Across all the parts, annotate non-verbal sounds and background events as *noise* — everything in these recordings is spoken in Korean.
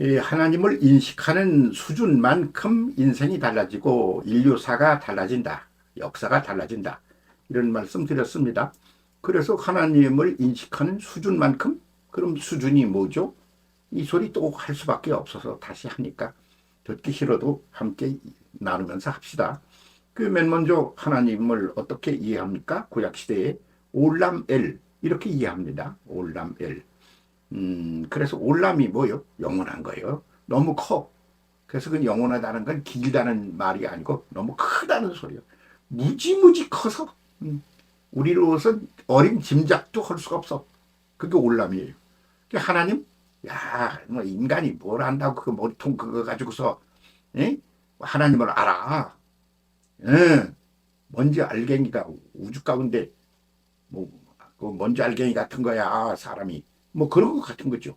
이 하나님을 인식하는 수준만큼 인생이 달라지고 인류사가 달라진다. 역사가 달라진다. 이런 말씀 드렸습니다. 그래서 하나님을 인식하는 수준만큼 그럼 수준이 뭐죠? 이 소리 또 할 수밖에 없어서 다시 하니까 듣기 싫어도 함께 나누면서 합시다. 그 맨 먼저 하나님을 어떻게 이해합니까? 구약 시대에 올람엘 이렇게 이해합니다. 올람엘. 음, 그래서 올람이 뭐요? 영원한 거예요. 너무 커. 그래서 그 영원하다는 건 길다는 말이 아니고 너무 크다는 소리예요. 무지무지 커서 음, 우리로서는 어린 짐작도 할 수가 없어. 그게 올람이에요. 그 하나님, 야, 뭐 인간이 뭘 안다고 그 머리통 그거 가지고서 에? 하나님을 알아. 예. 먼지 알갱이가 우주 가운데 뭐그 먼지 알갱이 같은 거야 사람이 뭐 그런 것 같은 거죠.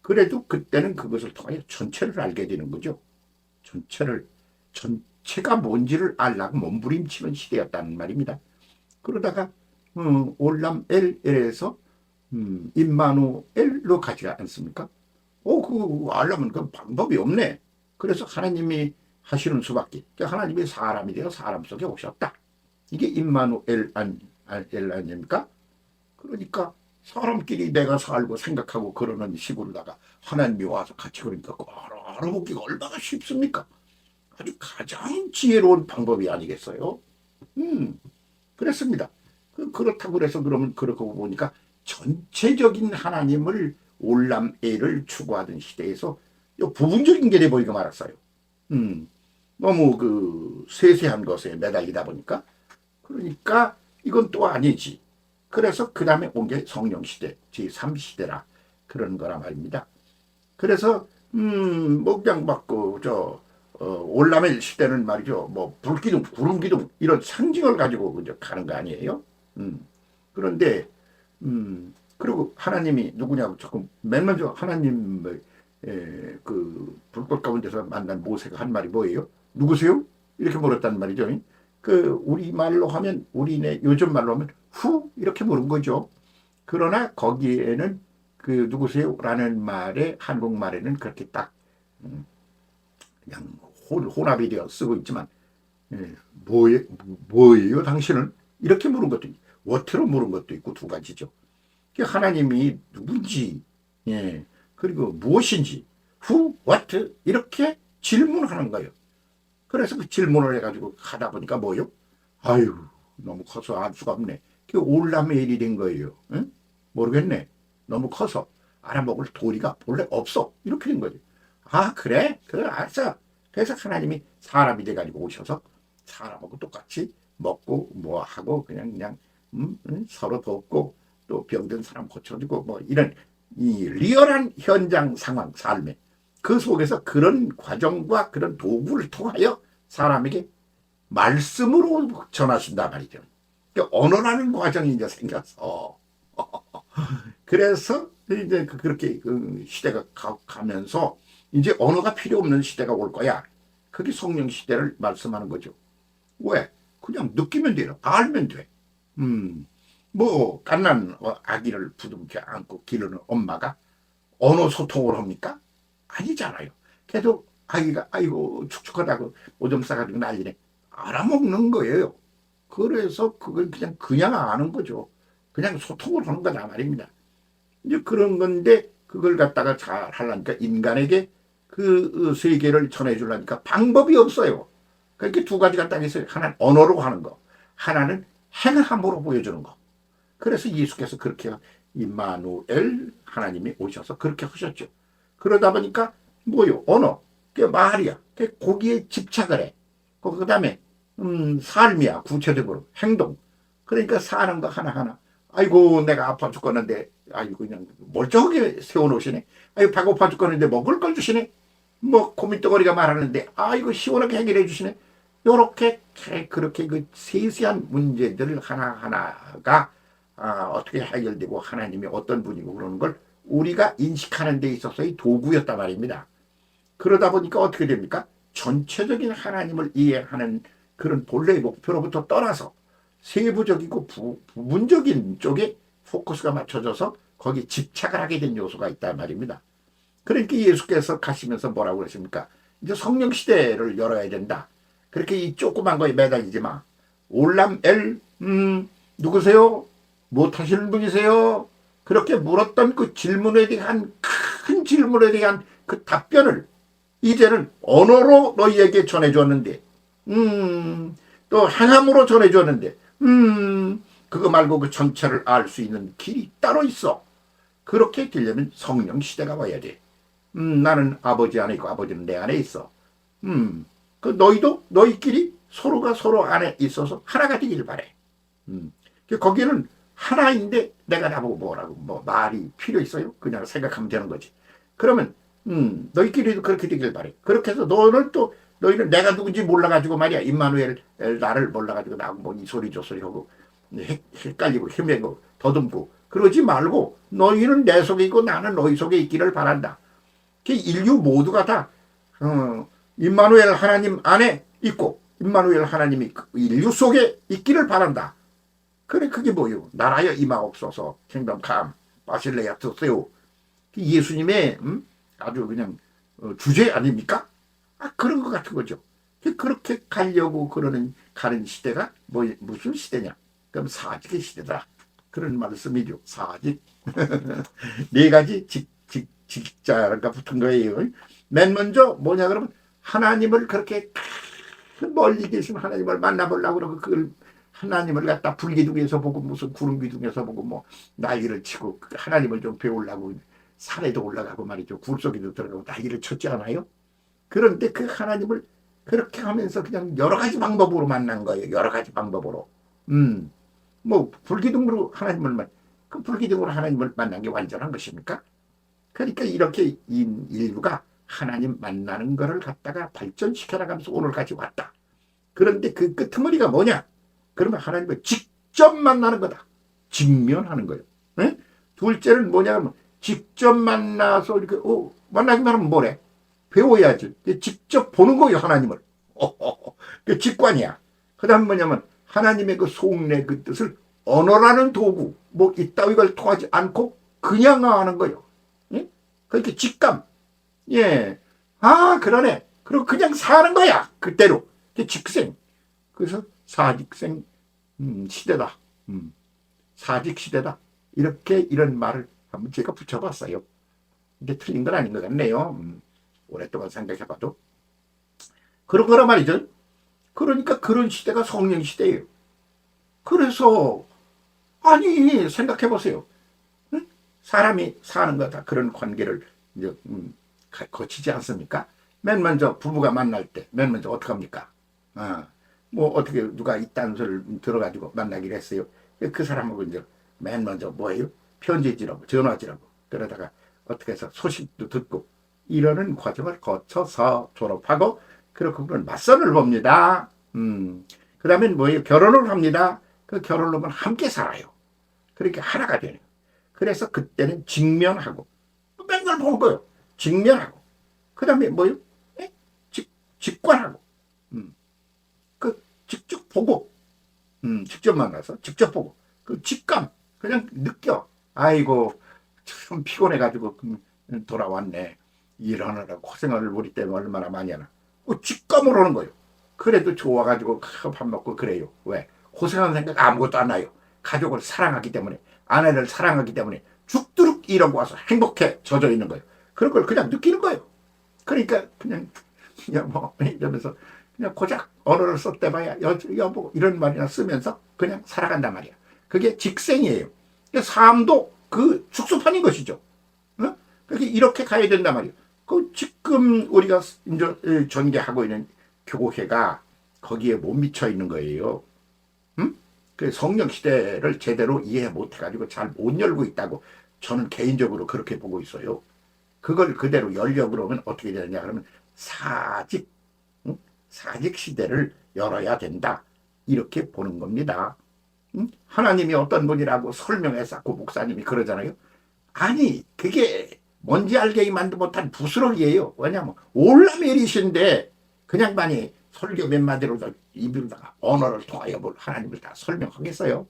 그래도 그때는 그것을 통하여 전체를 알게 되는 거죠. 전체를 전체가 뭔지를 알라고 몸부림치는 시대였다는 말입니다. 그러다가 음, 올람엘에서 음, 임마누엘로 가지 않습니까? 오, 그 알려면 그 방법이 없네. 그래서 하나님이 하시는 수밖에. 그러니까 하나님이 사람이 되어 사람 속에 오셨다. 이게 임마누엘 엘 아닙니까? 그러니까 사람끼리 내가 살고 생각하고 그러는 시골에다가 하나님이 와서 같이 그러니까 그 알아, 알아보기가 얼마나 쉽습니까? 아주 가장 지혜로운 방법이 아니겠어요? 음, 그랬습니다. 그, 그렇다고 그래서 그러면 그렇고 보니까 전체적인 하나님을 올람애를 추구하던 시대에서 요 부분적인 게 돼버리고 말았어요. 음, 너무 그 세세한 것에 매달리다 보니까 그러니까 이건 또 아니지. 그래서 그 다음에 온 게 성령 시대, 제3시대라 그런 거라 말입니다. 그래서 음, 뭐 그냥 막그저 어, 올라멜 시대는 말이죠. 뭐 불기둥, 구름기둥 이런 상징을 가지고 이제 가는 거 아니에요? 음. 그런데 음, 그리고 하나님이 누구냐고 조금 맨 먼저 하나님을 에, 그 불꽃 가운데서 만난 모세가 한 말이 뭐예요? 누구세요? 이렇게 물었단 말이죠. 그 우리 말로 하면 우리네 요즘 말로 하면 후 이렇게 물은 거죠. 그러나 거기에는 그 누구세요라는 말에 한국말에는 그렇게 딱 음, 그냥 혼, 혼합이 되어 쓰고 있지만 예, 뭐예, 뭐예요 당신은 이렇게 물은 것도 있- 워트로 물은 것도 있고 두 가지죠. 그 하나님이 누군지 예 그리고 무엇인지 who 이렇게 질문하는 거예요. 그래서 그 질문을 해가지고 하다 보니까 뭐요? 아유 너무 커서 알 수가 없네. 그 올라메일이 된 거예요. 응? 모르겠네. 너무 커서 알아먹을 도리가 본래 없어. 이렇게 된 거죠. 아 그래? 그래 알았어. 그래서 하나님이 사람이 돼가지고 오셔서 사람하고 똑같이 먹고 뭐 하고 그냥 그냥 음, 음, 서로 돕고 또 병든 사람 고쳐주고 뭐 이런 이 리얼한 현장 상황 삶에 그 속에서 그런 과정과 그런 도구를 통하여 사람에게 말씀으로 전하신다 말이죠. 그러니까 언어라는 과정이 이제 생겨서 *laughs* 그래서 이제 그- 그렇게 그 시대가 가, 가면서 이제 언어가 필요 없는 시대가 올 거야. 그게 성령 시대를 말씀하는 거죠. 왜? 그냥 느끼면 돼요. 알면 돼. 음, 뭐 갓난 어, 아기를 부둥켜 안고 기르는 엄마가 언어 소통을 합니까? 아니잖아요. 계속 아기가 아이고 축축하다고 오줌 싸가지고 난리네. 알아먹는 거예요. 그래서 그걸 그냥 그냥 아는 거죠. 그냥 소통을 하는 거다 말입니다. 이제 그런 건데 그걸 갖다가 잘 하려니까 인간에게 그 세계를 전해 주려니까 방법이 없어요. 그렇게 두 가지가 딱 있어요. 하나는 언어로 하는 거, 하나는 행함으로 보여주는 거. 그래서 예수께서 그렇게 임마누엘 하나님이 오셔서 그렇게 하셨죠. 그러다 보니까 뭐요? 언어, 그게 말이야. 그게 거기에 집착을 해. 그 다음에 음, 삶이야. 구체적으로 행동. 그러니까 사는 거 하나하나. 아이고 내가 아파 죽겠는데 아이고 그냥 멀쩡하게 세워놓으시네. 아이고 배고파 죽겠는데 먹을 걸 주시네. 뭐 고민덩어리가 말하는데 아이고 시원하게 해결해 주시네. 요렇게 그렇게 그 세세한 문제들 하나하나가 아, 어떻게 해결되고 하나님이 어떤 분이고 그러는 걸 우리가 인식하는 데 있어서의 도구였단 말입니다. 그러다 보니까 어떻게 됩니까? 전체적인 하나님을 이해하는 그런 본래의 목표로부터 떠나서 세부적이고 부, 부분적인 쪽에 포커스가 맞춰져서 거기에 집착을 하게 된 요소가 있단 말입니다. 그러니까 예수께서 가시면서 뭐라고 그러십니까? 이제 성령 시대를 열어야 된다. 그렇게 이 조그만 거에 매달리지 마. 올람 엘, 음, 누구세요? 못 하시는 분이세요? 그렇게 물었던 그 질문에 대한 큰 질문에 대한 그 답변을 이제는 언어로 너희에게 전해줬는데, 음, 또 행함으로 전해줬는데, 음, 그거 말고 그 전체를 알 수 있는 길이 따로 있어. 그렇게 되려면 성령 시대가 와야 돼. 음, 나는 아버지 안에 있고 아버지는 내 안에 있어. 음, 그 너희도 너희끼리 서로가 서로 안에 있어서 하나가 되기를 바래. 음, 그 거기는 하나인데 내가 나보고 뭐라고 뭐 말이 필요 있어요? 그냥 생각하면 되는 거지. 그러면 음, 너희끼리도 그렇게 되길 바래. 그렇게 해서 너는 또 너희는 내가 누군지 몰라가지고 말이야. 임마누엘 나를 몰라가지고 나하고 뭐이 소리 저 소리 하고 헷- 헷갈리고 헤매고 더듬고 그러지 말고 너희는 내 속에 있고 나는 너희 속에 있기를 바란다. 그 인류 모두가 다 어, 임마누엘 하나님 안에 있고 임마누엘 하나님이 그 인류 속에 있기를 바란다. 그래 그게 뭐요? 나라여 임하옵소서 킹덤감 바실레야 드세요. 그 예수님의 음? 아주 그냥 어, 주제 아닙니까? 아 그런 것 같은 거죠. 그 그렇게 가려고 그러는 가는 시대가 뭐 무슨 시대냐? 그럼 사직의 시대다. 그런 말씀이죠. 사직. *laughs* 네 가지 직, 직, 직자가 붙은 거예요. 맨 먼저 뭐냐 그러면 하나님을 그렇게 큰 멀리 계신 하나님을 만나보려고 그러고 그걸 하나님을 갖다 불기둥에서 보고 무슨 구름 기둥에서 보고 뭐 난리를 치고 그 하나님을 좀 배우려고 산에도 올라가고 말이죠. 굴 속에도 들어가고 난리를 쳤지 않아요? 그런데 그 하나님을 그렇게 하면서 그냥 여러 가지 방법으로 만난 거예요. 여러 가지 방법으로. 음. 뭐 불기둥으로 하나님을 만, 그 불기둥으로 하나님을 만난 게 완전한 것입니까? 그러니까 이렇게 인- 인류가 하나님 만나는 거를 갖다가 발전시켜 나가면서 오늘까지 왔다. 그런데 그 끄트머리가 뭐냐? 그러면 하나님을 직접 만나는 거다. 직면하는 거예요. 예? 둘째는 뭐냐 하면 직접 만나서 이렇게 어, 만나기만 하면 뭐래? 배워야지. 직접 보는 거예요, 하나님을. *laughs* 그 직관이야. 그 다음 뭐냐면 하나님의 그 속내 그 뜻을 언어라는 도구, 뭐 이따위걸 통하지 않고 그냥 하는 거예요. 예? 그렇게 직감. 예. 아, 그러네. 그리고 그냥 사는 거야. 그게 직생. 그래서 사직생 음, 시대다. 음, 사직 시대다. 이렇게 이런 말을 한번 제가 붙여봤어요. 이게 틀린 건 아닌 것 같네요. 음, 오랫동안 생각해봐도. 그런 거란 말이죠. 그러니까 그런 시대가 성령 시대예요. 그래서 아니 생각해보세요. 응? 사람이 사는 거 다 그런 관계를 이제 음, 가- 거치지 않습니까? 맨 먼저 부부가 만날 때 맨 먼저 어떻게 합니까? 아, 뭐 어떻게 누가 이딴 소리를 들어가지고 만나기로 했어요. 그 사람하고 이제 맨 먼저 뭐예요? 편지지라고 전화지라고 그러다가 어떻게 해서 소식도 듣고 이러는 과정을 거쳐서 졸업하고 그렇게 그런 맞선을 봅니다. 음, 그 다음엔 뭐예요? 결혼을 합니다. 그 결혼을 하면 함께 살아요. 그렇게 하나가 거예요. 그래서 그때는 직면하고 맨날 보는 거예요. 직면하고 그 다음에 뭐예요? 예? 직, 직관하고 음. 그 직접 보고 음, 직접 만나서 직접 보고 그 직감 그냥 느껴. 아이고 참 피곤해가지고 음, 돌아왔네. 일하느라 고생을 우리 때문에 얼마나 많이 하나. 그 직감으로 하는 거예요. 그래도 좋아가지고 밥 먹고 그래요. 왜? 고생하는 생각 아무것도 안 나요. 가족을 사랑하기 때문에 아내를 사랑하기 때문에 죽도록 이러고 와서 행복해 젖어 있는 거예요. 그런 걸 그냥 느끼는 거예요. 그러니까 그냥 그냥 뭐 *laughs* 이러면서 그냥 고작 언어를 썼대봐야 여, 여보 이런 말이나 쓰면서 그냥 살아간단 말이야. 그게 직생이에요. 삶도 그 축소판인 것이죠. 어? 그렇게 이렇게 가야 된단 말이에요. 그 지금 우리가 전개하고 있는 교회가 거기에 못 미쳐 있는 거예요. 음? 그 성령 시대를 제대로 이해 못 해가지고 잘 못 열고 있다고 저는 개인적으로 그렇게 보고 있어요. 그걸 그대로 열려 그러면 어떻게 되느냐 그러면 사직 응? 사직 시대를 열어야 된다 이렇게 보는 겁니다. 응? 하나님이 어떤 분이라고 설명해서 그 목사님이 그러잖아요. 아니 그게 뭔지 알게 만도 못한 부스러기예요. 왜냐하면 올라메리신데 그냥 많이 설교 몇 마디로 입으로다가 언어를 통하여 뭘 하나님을 다 설명하겠어요.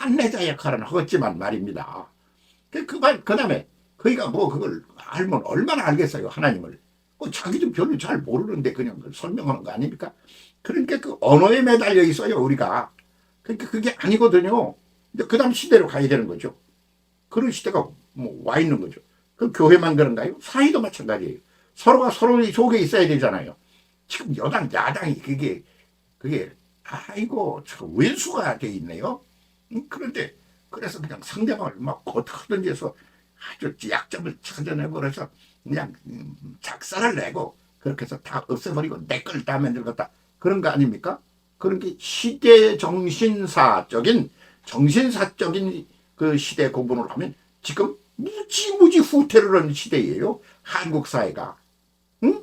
안내자 역할은 하겠지만 말입니다. 그, 그, 말- 그 다음에 그이가 뭐 그걸 알면 얼마나 알겠어요 하나님을. 어, 자기도 별로 잘 모르는데 그냥 그걸 설명하는 거 아닙니까? 그러니까 그 언어에 매달려 있어요 우리가. 그러니까 그게 아니거든요. 이제 그다음 시대로 가야 되는 거죠. 그런 시대가 뭐 와 있는 거죠. 그 교회만 그런가요? 사회도 마찬가지예요. 서로가 서로 속에 있어야 되잖아요. 지금 여당 야당이 그게 그게 아이고 참 왼수가 돼 있네요. 음, 그런데 그래서 그냥 상대방을 막 어떻게든지 해서 아주 약점을 찾아내버려서 그냥 음, 작사를 내고 그렇게 해서 다 없애버리고 내 걸 다 만들겠다 그런 거 아닙니까? 그런 게 시대 정신사적인 정신사적인 그 시대 구분을 하면 지금 무지무지 후퇴를 하는 시대예요. 한국 사회가. 응?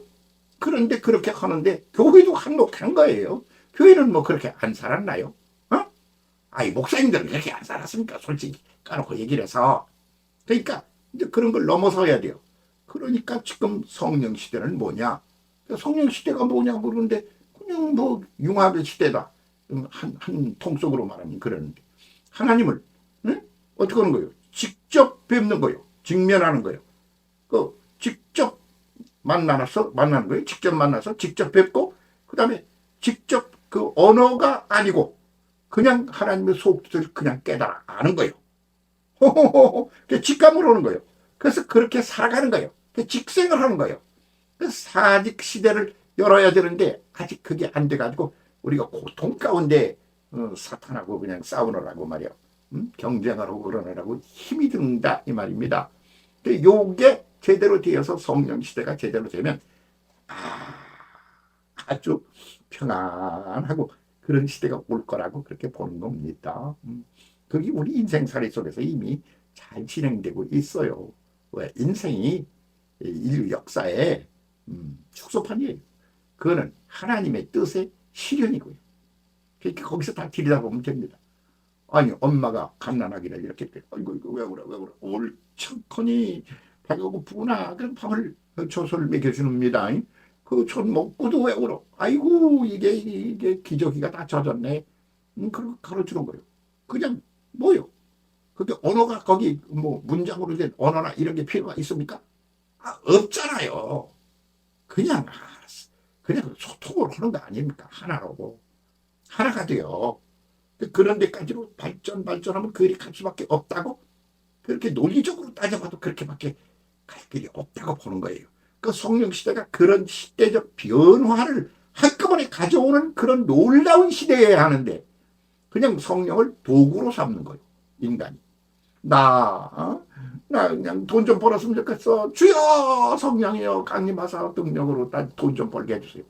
그런데 그렇게 하는데 교회도 한몫한 거예요. 교회는 뭐 그렇게 안 살았나요? 어? 아이 목사님들은 그렇게 안 살았습니까? 솔직히 까놓고 얘기를 해서. 그러니까 이제 그런 걸 넘어서야 돼요. 그러니까 지금 성령 시대는 뭐냐? 성령 시대가 뭐냐 모르는데 그냥 뭐 융합의 시대다. 한, 한 통속으로 말하면 그러는데. 하나님을, 응? 어떻게 하는 거예요? 직접 뵙는 거예요. 직면하는 거예요. 그, 직접 만나서, 만나는 거예요. 직접 만나서, 직접 뵙고, 그 다음에 직접 그 언어가 아니고, 그냥 하나님의 속뜻을 그냥 깨달아 아는 거예요. 호호호, 그 직감으로 오는 거예요. 그래서 그렇게 살아가는 거예요. 그 직생을 하는 거예요. 그 사직 시대를 열어야 되는데 아직 그게 안 돼가지고 우리가 고통 가운데 어, 사탄하고 그냥 싸우느라고 말이야. 음? 경쟁을 하고 그러느라고 힘이 든다 이 말입니다. 근데 요게 제대로 되어서 성령 시대가 제대로 되면 아, 아주 평안하고 그런 시대가 올 거라고 그렇게 보는 겁니다. 음. 그게 우리 인생살이 속에서 이미 잘 진행되고 있어요. 왜 인생이 인류 역사의 음, 축소판이에요. 그거는 하나님의 뜻의 실현이고요. 그러니까 거기서 다 들여다보면 됩니다. 아니 엄마가 갓난아기를 이렇게 때, 아이고 이거 왜 그래 왜 그래. 옳창커니 배가 고프구나 그럼 밥을 젖을 먹여주는니다. 그젖 먹고도 왜 울어? 아이고 이게 이게 기저귀가 다 젖었네. 음, 그리고 가르치는 거예요. 그냥 뭐요? 그게 언어가 거기 뭐 문장으로 된 언어나 이런 게 필요가 있습니까? 아, 없잖아요 그냥. 그냥 소통을 하는 거 아닙니까 하나로 하나가 돼요 그런 데까지로 발전 발전하면 그 일이 갈 수밖에 없다고 그렇게 논리적으로 따져봐도 그렇게밖에 갈 길이 없다고 보는 거예요. 그 성령 시대가 그런 시대적 변화를 한꺼번에 가져오는 그런 놀라운 시대여야 하는데 그냥 성령을 도구로 삼는 거예요. 인간이. 나, 어? 나 그냥 돈 좀 벌었으면 좋겠어. 주여 성령이여 강림하사 능력으로 돈좀 벌게 해주세요.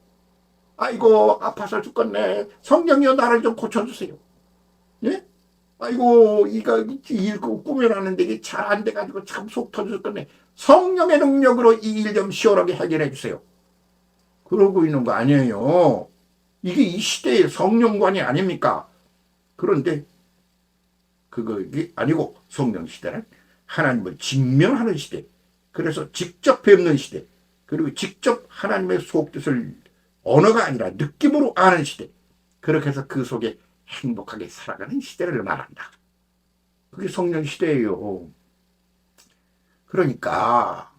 아이고 아파서 죽겠네. 성령이여 나를 좀 고쳐주세요. 예? 아이고, 이거 읽고 꾸며놨는데 이게 잘 안 돼가지고 참 속 터졌겠네. 성령의 능력으로 이 일 좀 시원하게 해결해 주세요. 그러고 있는 거 아니에요. 이게 이 시대의 성령관이 아닙니까? 그런데 그거 아니고 성령 시대는 하나님을 직면하는 시대. 그래서 직접 뵙는 시대. 그리고 직접 하나님의 속뜻을 언어가 아니라 느낌으로 아는 시대. 그렇게 해서 그 속에 행복하게 살아가는 시대를 말한다. 그게 성령 시대예요. 그러니까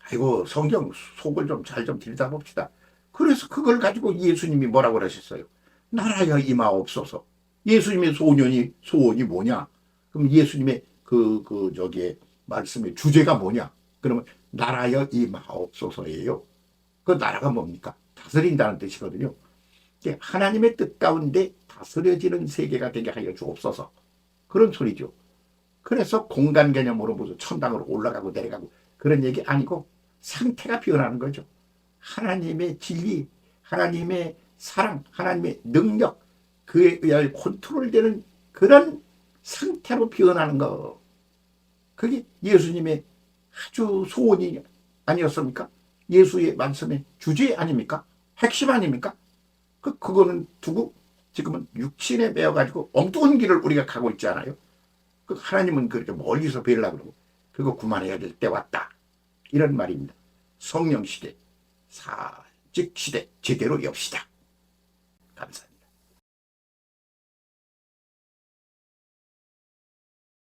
아이고 성경 속을 좀 잘좀 들여다봅시다. 그래서 그걸 가지고 예수님이 뭐라고 그러셨어요? 나라여 임하옵소서. 예수님의 소년이 소원이 뭐냐? 그럼 예수님의 그, 그, 저기에 말씀의 주제가 뭐냐? 그러면 나라여 임하옵소서예요. 그 나라가 뭡니까? 다스린다는 뜻이거든요. 하나님의 뜻 가운데 다스려지는 세계가 되게 하여 주옵소서. 그런 소리죠. 그래서 공간 개념으로 무슨 천당으로 올라가고 내려가고 그런 얘기 아니고 상태가 변하는 거죠. 하나님의 진리, 하나님의 사랑, 하나님의 능력, 그에 의하여 컨트롤되는 그런 상태로 변하는 거. 그게 예수님의 아주 소원이 아니었습니까? 예수의 말씀의 주제 아닙니까? 핵심 아닙니까? 그, 그거는 두고 지금은 육신에 매어가지고 엉뚱한 길을 우리가 가고 있지 않아요? 그 하나님은 그렇게 멀리서 뵈려고 그러고 그거 그만해야 될 때 왔다. 이런 말입니다. 성령 시대, 사직 시대 제대로 엽시다. 감사합니다.